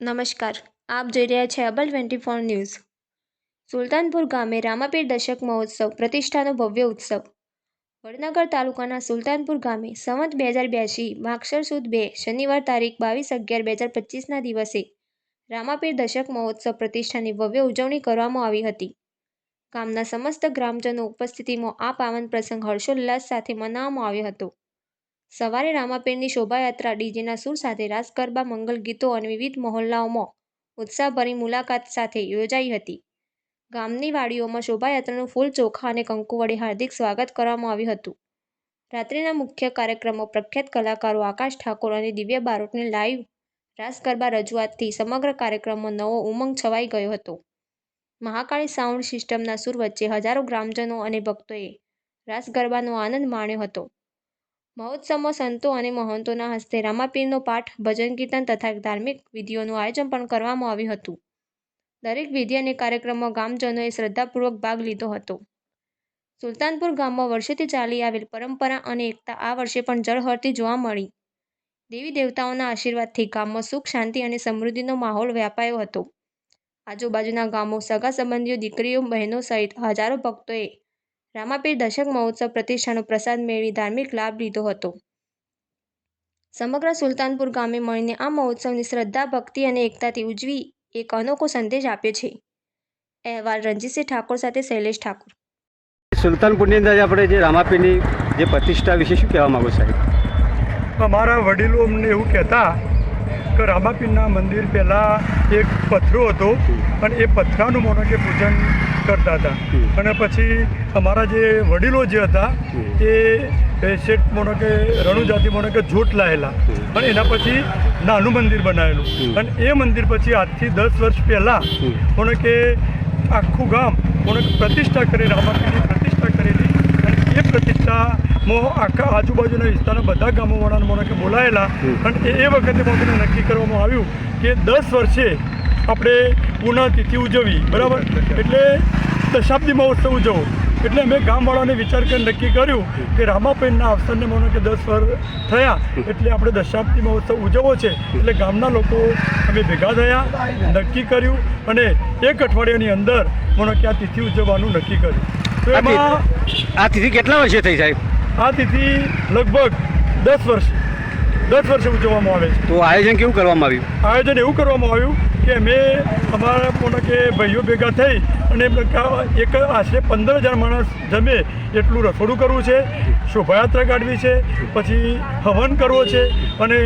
નમસ્કાર. આપ જોઈ રહ્યા છે અબલ ટ્વેન્ટી ફોર ન્યૂઝ. સુલતાનપુર ગામે રામાપીર દશક મહોત્સવ પ્રતિષ્ઠાનો ભવ્ય ઉત્સવ. વડનગર તાલુકાના સુલતાનપુર ગામે સંવત બે હજાર બ્યાસી માક્ષર સુદ બે શનિવાર તારીખ બાવીસ અગિયાર બે હજાર પચીસના દિવસે રામાપીર દશક મહોત્સવ પ્રતિષ્ઠાની ભવ્ય ઉજવણી કરવામાં આવી હતી. ગામના સમસ્ત ગ્રામજનો ઉપસ્થિતિમાં આ પાવન પ્રસંગ હર્ષોલ્લાસ સાથે મનાવવામાં આવ્યો હતો. સવારે રામાપીરની શોભાયાત્રા ડીજેના સૂર સાથે રાસ ગરબા, મંગલ ગીતો અને વિવિધ મહોલ્લાઓમાં ઉત્સાહભરી મુલાકાત સાથે યોજાઈ હતી. ગામની વાડીઓમાં શોભાયાત્રાનું ફૂલ ચોખા અને કંકુ વડે હાર્દિક સ્વાગત કરવામાં આવ્યું હતું. રાત્રિના મુખ્ય કાર્યક્રમો પ્રખ્યાત કલાકારો આકાશ ઠાકોર અને દિવ્ય બારોટની લાઈવ રાસ ગરબા રજૂઆતથી સમગ્ર કાર્યક્રમમાં નવો ઉમંગ છવાઈ ગયો હતો. મહાકાળી સાઉન્ડ સિસ્ટમના સૂર વચ્ચે હજારો ગ્રામજનો અને ભક્તોએ રાસ ગરબાનો આનંદ માણ્યો હતો. મહોત્સવમાં સંતો અને મહંતોના હસ્તે રામાપીરનો પાઠ, ભજન કીર્તન તથા ધાર્મિક વિધિઓનું આયોજન પણ કરવામાં આવ્યું હતું. દરેક વિધિ અને કાર્યક્રમમાં ગામજનોએ શ્રદ્ધાપૂર્વક ભાગ લીધો હતો. સુલતાનપુર ગામમાં વર્ષોથી ચાલી આવેલ પરંપરા અને એકતા આ વર્ષે પણ જળહળતી જોવા મળી. દેવી દેવતાઓના આશીર્વાદથી ગામમાં સુખ, શાંતિ અને સમૃદ્ધિનો માહોલ વ્યાપાયો હતો. આજુબાજુના ગામો, સગા સંબંધીઓ, દીકરીઓ, બહેનો સહિત હજારો ભક્તોએ રામાપીર દશક મહોત્સવ પ્રતિષ્ઠાનો પ્રસાદ મેળવી ધાર્મિક લાભ લીધો હતો. સમગ્ર સુલતાનપુર ગામે મળીને આ મહોત્સવની શ્રદ્ધા ભક્તિ અને એકતાથી ઉજવી એક અનોખો સંદેશ આપ્યો છે. અહેવાલ રણજીતસિંહ ઠાકોર સાથે શૈલેષ ઠાકોર. સુલતાનપુરની અંદર આપણે જે રામાપીરની જે પ્રતિષ્ઠા વિશે શું કહેવા માગો સાહેબ? અમારા વડીલો અમને એવું કહેતા કે રામાપીરના મંદિર પહેલાં એક પથરો હતો અને એ પથરાનું મોનો કે પૂજન કરતા હતા. અને પછી અમારા જે વડીલો જે હતા એ શેઠ મોનો કે રણુજાતિ મોનો કે જોટ લાયેલા. અને એના પછી નાનું મંદિર બનાવેલું. અને એ મંદિર પછી આજથી દસ વર્ષ પહેલાં મોનો કે આખું ગામ મોનો પ્રતિષ્ઠા કરી રામાપીરની પ્રતિષ્ઠા કરેલી. અને એ પ્રતિષ્ઠામાં આખા આજુબાજુના વિસ્તારના બધા ગામોવાળાને મને કે બોલાયેલા. અને એ એ વખતે મને નક્કી કરવામાં આવ્યું કે દસ વર્ષે આપણે પુનઃતિથિ ઉજવી બરાબર? એટલે દશાબ્દી મહોત્સવ ઉજવવો એટલે અમે ગામવાળાને વિચાર કરી નક્કી કર્યું કે રામાપેનના અવસરને માનો કે દસ વર્ષ થયા એટલે આપણે દશાબ્દી મહોત્સવ ઉજવવો છે. એટલે ગામના લોકો અમે ભેગા થયા નક્કી કર્યું અને એક અઠવાડિયાની અંદર માનો કે આ તિથિ ઉજવવાનું નક્કી કર્યું. તો એમાં આ તિથિ કેટલા વર્ષે થઈ સાહેબ? આ તિથિ લગભગ દસ વર્ષ દસ વર્ષે ઉજવવામાં આવે છે. તો આયોજન કેવું કરવામાં આવ્યું? આયોજન એવું કરવામાં આવ્યું કે અમે અમારા પોતા કે ભાઈઓ ભેગા થઈ અને એક આશરે પંદર હજાર માણસ જમે એટલું રસોડું કરવું છે, શોભાયાત્રા કાઢવી છે, પછી હવન કરવો છે અને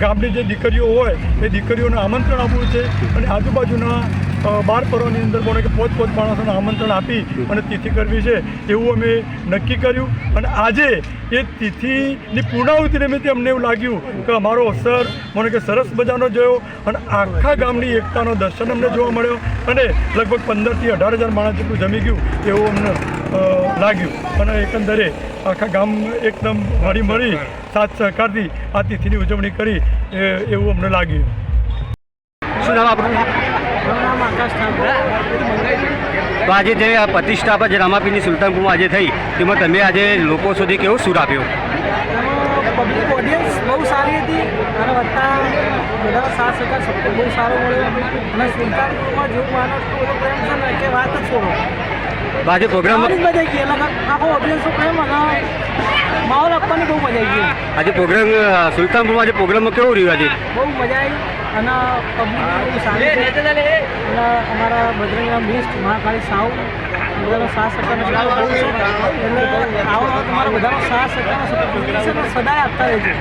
ગામની જે દીકરીઓ હોય એ દીકરીઓને આમંત્રણ આપવું છે અને આજુબાજુના બાર પર્વની અંદર પણ કે પોત પોત માણસોને આમંત્રણ આપી અને તિથિ કરવી છે, એવું અમે નક્કી કર્યું. અને આજે એ તિથિની પૂર્ણાહુતિ નિમિત્તે અમને એવું લાગ્યું કે અમારો અવસર મને કે સરસ મજાનો જોયો અને આખા ગામની એકતાનો દર્શન અમને જોવા મળ્યો અને લગભગ પંદરથી અઢાર હજાર માણસ જેટલું જમી ગયું એવું અમને લાગ્યું. અને એકંદરે આખા ગામ એકદમ હળી મળી સાથ સહકારથી આ તિથિની ઉજવણી કરી એવું અમને લાગ્યું. શું નામ આપણું મારું નામ આકાશ ઠાકોર તો આજે જે આ પ્રતિષ્ઠા જે રામાપીની સુલતાનપુરમાં આજે થઈ તેમાં તમે આજે લોકો સુધી કેવો સૂર આપ્યો? પબ્લિક ઓડિયન્સ બહુ સારી હતી અને વત્તા બધા સાથ સહકાર સપોર્ટ બહુ સારો મળ્યો. અને સુલતાનપુરમાં જેવું બધો પ્રેમ છે ને કે વાત જ છોડો. આજે પ્રોગ્રામ મજા આવી ગઈ એટલે આખો ઓડિયન્સનો પ્રેમ અને માહોલ આપવાની બહુ મજા આવી ગઈ આજે પ્રોગ્રામ સુલતાનપુરમાં આજે પ્રોગ્રામમાં કેવું રહ્યું આજે? બહુ મજા આવી અને પબ્લિક સારી અને અમારા બજરંગરામ મિસ્ટ મહાકાળી સાઉ બધાનો સાથ છે. એટલે આવો તમારા બધાનો સાથ સહકારનો સદાય આપતા રહેજો.